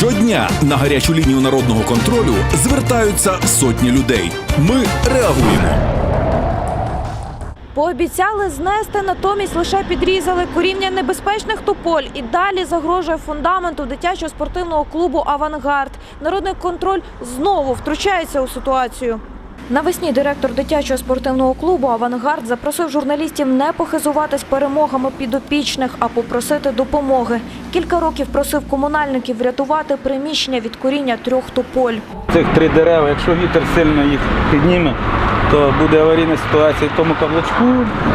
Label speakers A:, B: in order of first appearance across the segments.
A: Щодня на гарячу лінію народного контролю звертаються сотні людей. Ми реагуємо.
B: Пообіцяли знести, натомість лише підрізали коріння небезпечних тополь і далі загрожує фундаменту дитячого спортивного клубу Авангард. Народний контроль знову втручається у ситуацію. Навесні директор дитячого спортивного клубу Авангард запросив журналістів не похизуватись перемогами підопічних, а попросити допомоги. Кілька років просив комунальників врятувати приміщення від коріння трьох тополь.
C: Цих три дерева, якщо вітер сильно їх підніме, то буде аварійна ситуація в тому каблучку,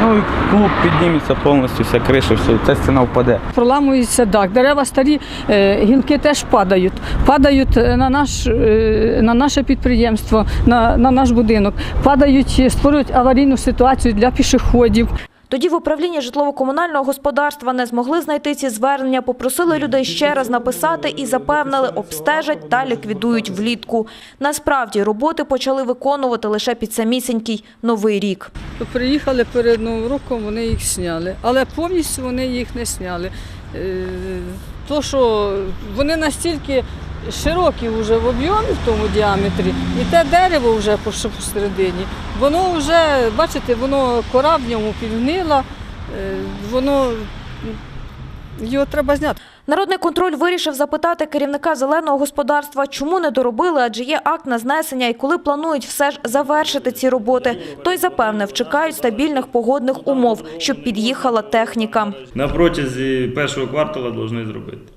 C: ну і клуб підніметься повністю, вся криша, все, ця стіна впаде.
D: Проламується дах. Дерева старі, е, гілки теж падають. Падають е, на, наш, е, на наше підприємство, на, на наш будинок. Падають, створюють аварійну ситуацію для пішоходів.
B: Тоді в управлінні житлово-комунального господарства не змогли знайти ці звернення, попросили людей ще раз написати і запевнили, обстежать та ліквідують влітку. Насправді роботи почали виконувати лише під самісінький новий рік.
D: Приїхали перед Новим роком, вони їх зняли, але повністю вони їх не зняли. Е, То, що вони настільки широкі вже в об'ємі в тому діаметрі, і те дерево вже що посередині, воно вже, бачите, воно кора в ньому підгнила, е, воно його треба зняти.
B: Народний контроль вирішив запитати керівника зеленого господарства, чому не доробили, адже є акт на знесення і коли планують все ж завершити ці роботи. Той запевнив, чекають стабільних погодних умов, щоб під'їхала техніка.
E: На протязі першого квартала повинні зробити.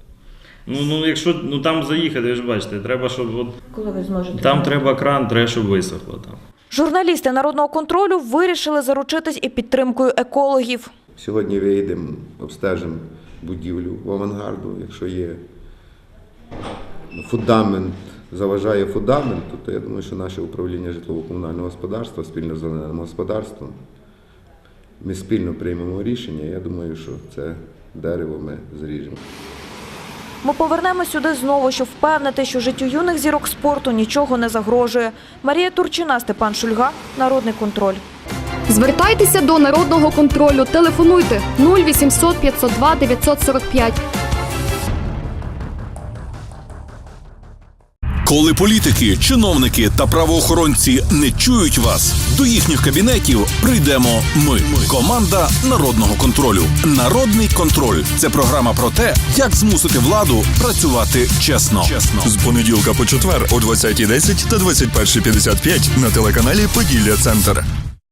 E: Ну, ну якщо ну, там заїхати, ви ж бачите, треба, щоб от,
B: Коли ви зможете?
E: там треба кран, треба, щоб висохло там.
B: Журналісти народного контролю вирішили заручитись і підтримкою екологів.
F: Сьогодні виїдемо, обстежимо будівлю в авангарду. Якщо є фундамент, заважає фундаменту, то я думаю, що наше управління житлово-комунального господарства спільно з зеленим господарством ми спільно приймемо рішення. Я думаю, що це дерево ми зріжемо.
B: Ми повернемось сюди знову, щоб впевнити, що життю юних зірок спорту нічого не загрожує. Марія Турчина, Степан Шульга, Народний контроль.
G: Звертайтеся до народного контролю. Телефонуйте 0800 502 945.
A: Коли політики, чиновники та правоохоронці не чують вас, до їхніх кабінетів прийдемо ми. Команда народного контролю. Народний контроль це програма про те, як змусити владу працювати чесно. Чесно
H: З понеділка по четвер о 20.10 та 21.55 на телеканалі Поділля Центр.